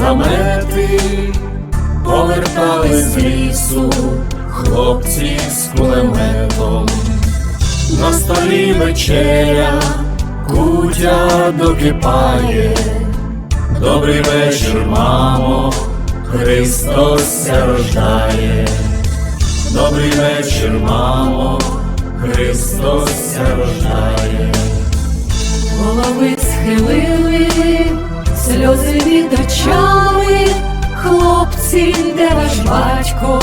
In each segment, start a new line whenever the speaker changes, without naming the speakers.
замети, повертались з лісу хлопці з кулеметом. На столі вечеря, кутя докипає. Добрий вечір, мамо, Христос ся рождає. Добрий вечір, мамо, Христос ся рождає.
Голови схилили, сльози відочали, хлопці, де ваш батько,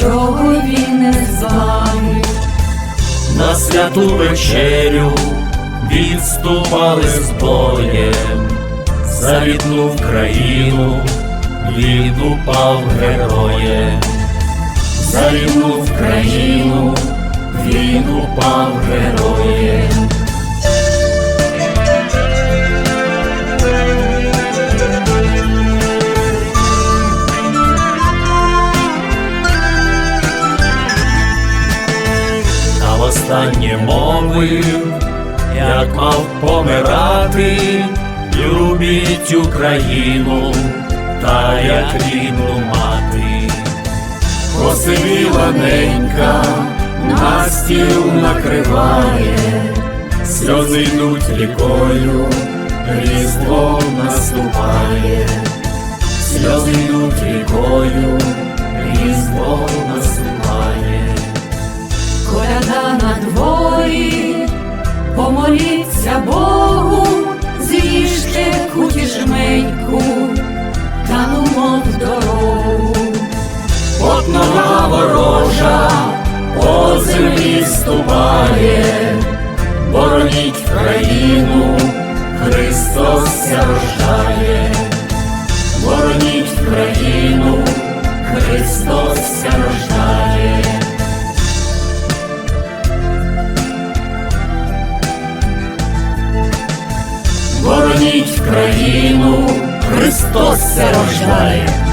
чого він не з вами?
На святу вечерю відступали з боєм, за рідну країну він упав героєм, за рідну країну він упав героєм. А востаннє мовив, як мав помирати, любіть Україну, та як рідну мати. Посивіла ненька, на стіл накриває, сльози йдуть рікою, різдво наступає,
дворі, помоліться Богу, з'їжте куті жменьку, та ну мов в дорогу.
От нога ворожа по землі ступає, бороніть країну, Христос рождає, бороніть країну, Христос рождає. Бороніть країну, Христос ся рождає.